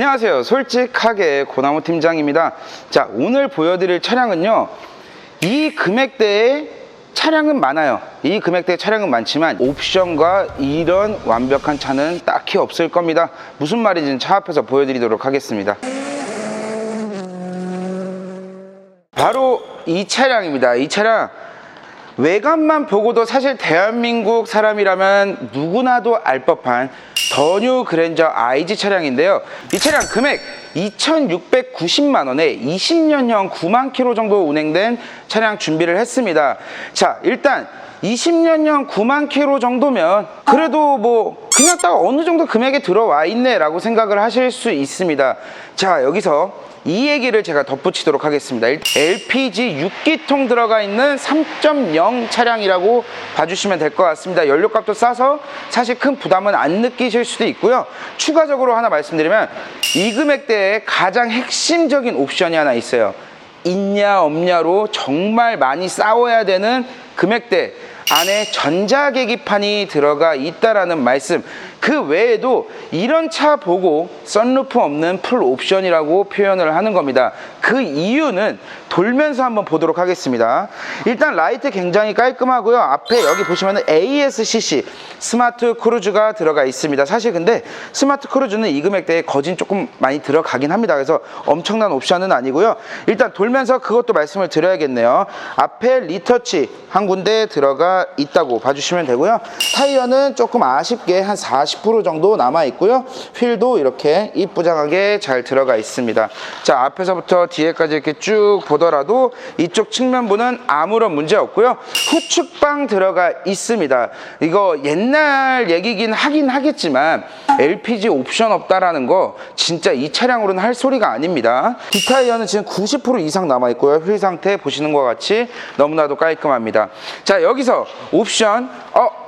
안녕하세요. 솔직하게 고나무 팀장입니다. 자, 오늘 보여드릴 차량은요. 이 금액대에 차량은 많아요. 이 금액대의 차량은 많지만 옵션과 이런 완벽한 차는 딱히 없을 겁니다. 무슨 말인지는 차 앞에서 보여드리도록 하겠습니다. 바로 이 차량입니다. 이 차량 외관만 보고도 사실 대한민국 사람이라면 누구나도 알 법한 더뉴 그랜저 IG 차량인데요. 이 차량 금액 2,690만 원에 20년형 9만 킬로 정도 운행된 차량 준비를 했습니다. 자, 일단 20년형 9만 킬로 정도면 그래도 뭐 그냥 딱 어느 정도 금액에 들어와 있네 라고 생각을 하실 수 있습니다. 자, 여기서 이 얘기를 제가 덧붙이도록 하겠습니다. LPG 6기통 들어가 있는 3.0 차량이라고 봐주시면 될 것 같습니다. 연료값도 싸서 사실 큰 부담은 안 느끼실 수도 있고요. 추가적으로 하나 말씀드리면 이 금액대에 가장 핵심적인 옵션이 하나 있어요. 있냐 없냐로 정말 많이 싸워야 되는 금액대 안에 전자 계기판이 들어가 있다라는 말씀. 그 외에도 이런 차 보고 썬루프 없는 풀 옵션이라고 표현을 하는 겁니다. 그 이유는 돌면서 한번 보도록 하겠습니다. 일단 라이트 굉장히 깔끔하고요. 앞에 여기 보시면 ASCC 스마트 크루즈가 들어가 있습니다. 사실 근데 스마트 크루즈는 이 금액대에 거진 조금 많이 들어가긴 합니다. 그래서 엄청난 옵션은 아니고요. 일단 돌면서 그것도 말씀을 드려야겠네요. 앞에 리터치 한 군데 들어가 있다고 봐주시면 되고요. 타이어는 조금 아쉽게 한 40% 정도 남아 있고요. 휠도 이렇게 이쁘장하게 잘 들어가 있습니다. 자, 앞에서부터 뒤에까지 이렇게 쭉 보 더라도 이쪽 측면부는 아무런 문제 없고요. 후측방 들어가 있습니다. 이거 옛날 얘기긴 하긴 하겠지만 LPG 옵션 없다라는 거 진짜 이 차량으로는 할 소리가 아닙니다. 뒷타이어는 지금 90% 이상 남아 있고요. 휠 상태 보시는 것 같이 너무나도 깔끔합니다. 자, 여기서 옵션 어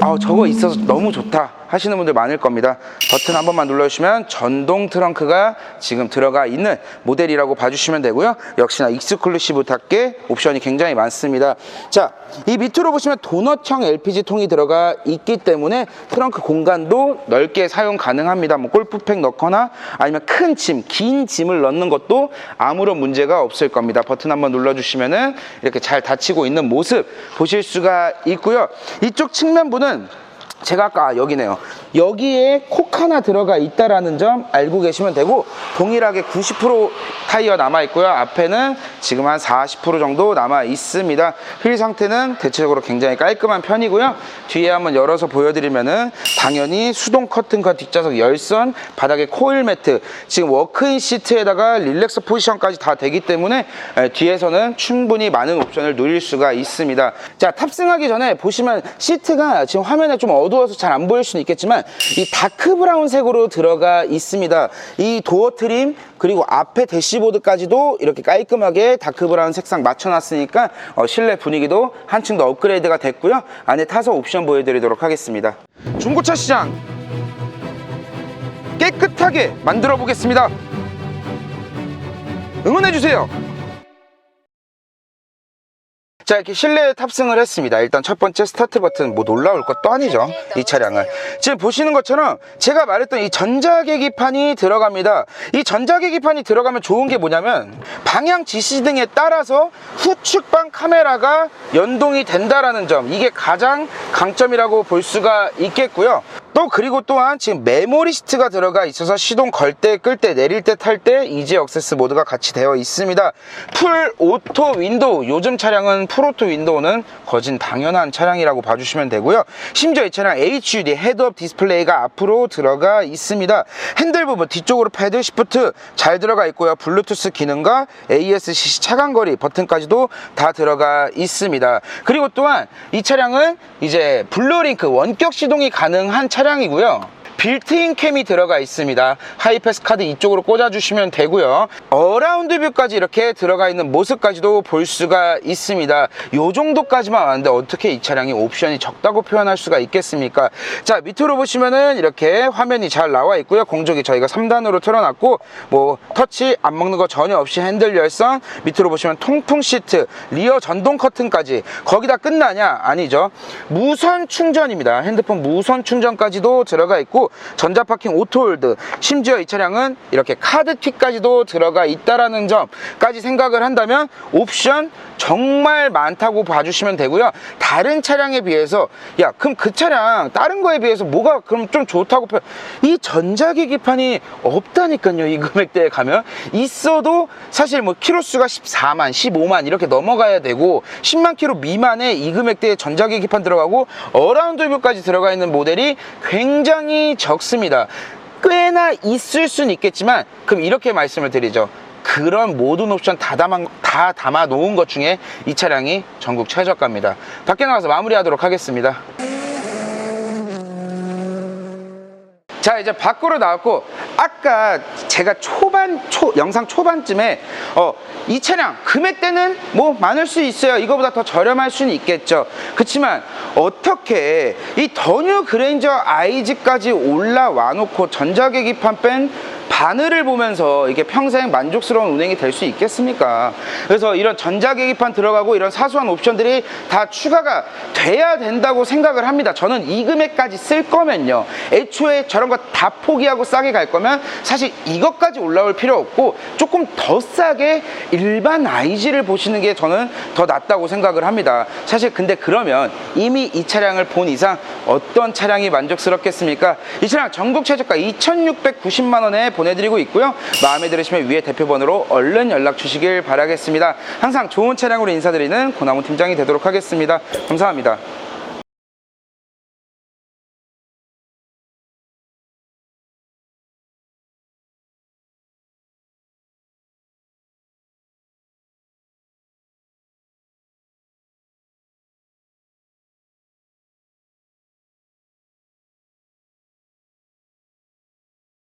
아, 저거 있어서 너무 좋다 하시는 분들 많을 겁니다. 버튼 한 번만 눌러주시면 전동 트렁크가 지금 들어가 있는 모델이라고 봐주시면 되고요. 역시나 익스클루시브답게 옵션이 굉장히 많습니다. 자, 이 밑으로 보시면 도넛형 LPG 통이 들어가 있기 때문에 트렁크 공간도 넓게 사용 가능합니다. 뭐 골프팩 넣거나 아니면 큰 짐, 긴 짐을 넣는 것도 아무런 문제가 없을 겁니다. 버튼 한번 눌러주시면은 이렇게 잘 닫히고 있는 모습 보실 수가 있고요. 이쪽 측면부는 제가 아까 아, 여기네요. 여기에 콕 하나 들어가 있다라는 점 알고 계시면 되고 동일하게 90% 타이어 남아 있고요. 앞에는 지금 한 40% 정도 남아 있습니다. 휠 상태는 대체적으로 굉장히 깔끔한 편이고요. 뒤에 한번 열어서 보여드리면은 당연히 수동 커튼과 뒷좌석 열선, 바닥에 코일 매트, 지금 워크인 시트에다가 릴렉스 포지션까지 다 되기 때문에 에, 뒤에서는 충분히 많은 옵션을 누릴 수가 있습니다. 자 탑승하기 전에 보시면 시트가 지금 화면에 좀 어두워서 잘 안 보일 수는 있겠지만 이 다크 브라운 색으로 들어가 있습니다. 이 도어 트림 그리고 앞에 대시보드까지도 이렇게 깔끔하게 다크 브라운 색상 맞춰놨으니까 어, 실내 분위기도 한층 더 업그레이드가 됐고요. 안에 타서 옵션 보여드리도록 하겠습니다. 중고차 시장 깨끗하게 만들어 보겠습니다. 응원해 주세요. 자 이렇게 실내에 탑승을 했습니다. 일단 첫 번째 스타트 버튼 뭐 놀라울 것도 아니죠 이 차량은. 지금 보시는 것처럼 제가 말했던 이 전자계기판이 들어갑니다. 이 전자계기판이 들어가면 좋은 게 뭐냐면 방향 지시 등에 따라서 후측방 카메라가 연동이 된다라는 점. 이게 가장 강점이라고 볼 수가 있겠고요 또 그리고 또한 지금 메모리 시트가 들어가 있어서 시동 걸 때, 끌 때, 내릴 때, 탈 때 이지 억세스 모드가 같이 되어 있습니다. 풀 오토 윈도우. 요즘 차량은 풀 오토 윈도우는 거진 당연한 차량이라고 봐주시면 되고요. 심지어 이 차량 HUD 헤드업 디스플레이가 앞으로 들어가 있습니다. 핸들 부분 뒤쪽으로 패들 시프트 잘 들어가 있고요. 블루투스 기능과 ASCC 차간거리 버튼까지도 다 들어가 있습니다. 그리고 또한 이 차량은 이제 블루링크 원격 시동이 가능한 차량 이고요. 빌트인 캠이 들어가 있습니다. 하이패스 카드 이쪽으로 꽂아주시면 되고요. 어라운드 뷰까지 이렇게 들어가 있는 모습까지도 볼 수가 있습니다. 요 정도까지만 왔는데 어떻게 이 차량이 옵션이 적다고 표현할 수가 있겠습니까? 자 밑으로 보시면은 이렇게 화면이 잘 나와 있고요. 공조기 저희가 3단으로 틀어놨고 뭐 터치 안 먹는 거 전혀 없이 핸들 열선 밑으로 보시면 통풍 시트 리어 전동 커튼까지 거기다 끝나냐? 아니죠. 무선 충전입니다. 핸드폰 무선 충전까지도 들어가 있고 전자파킹 오토홀드. 심지어 이 차량은 이렇게 카드키까지도 들어가 있다라는 점까지 생각을 한다면 옵션 정말 많다고 봐주시면 되고요. 다른 차량에 비해서 야 그럼 그 차량 다른 거에 비해서 뭐가 그럼 좀 좋다고 표... 이 전자계기판이 없다니까요 이 금액대에 가면. 있어도 사실 뭐 키로수가 14만 15만 이렇게 넘어가야 되고 10만 키로 미만에 이 금액대에 전자계기판 들어가고 어라운드 뷰까지 들어가 있는 모델이 굉장히 적습니다. 꽤나 있을 수는 있겠지만 그럼 이렇게 말씀을 드리죠. 그런 모든 옵션 다 담아, 다 담아 놓은 것 중에 이 차량이 전국 최저가입니다. 밖에 나가서 마무리하도록 하겠습니다. 자 이제 밖으로 나왔고 아까 제가 초반 초 영상 초반쯤에 어 이 차량 금액대는 뭐 많을 수 있어요. 이거보다 더 저렴할 수는 있겠죠. 그렇지만 어떻게 이 더뉴 그랜저 IG까지 올라와 놓고 전자계기판 뺀 바늘을 보면서 이게 평생 만족스러운 운행이 될 수 있겠습니까? 그래서 이런 전자계기판 들어가고 이런 사소한 옵션들이 다 추가가 돼야 된다고 생각을 합니다. 저는 이 금액까지 쓸 거면요. 애초에 저런 거 다 포기하고 싸게 갈 거면 사실 이것까지 올라올 필요 없고 조금 더 싸게 일반 IG를 보시는 게 저는 더 낫다고 생각을 합니다. 사실 근데 그러면 이미 이 차량을 본 이상 어떤 차량이 만족스럽겠습니까? 이 차량 전국 최저가 2,690만 원에 보내드리고 있고요. 마음에 들으시면 위에 대표번호로 얼른 연락 주시길 바라겠습니다. 항상 좋은 차량으로 인사드리는 고나무 팀장이 되도록 하겠습니다. 감사합니다.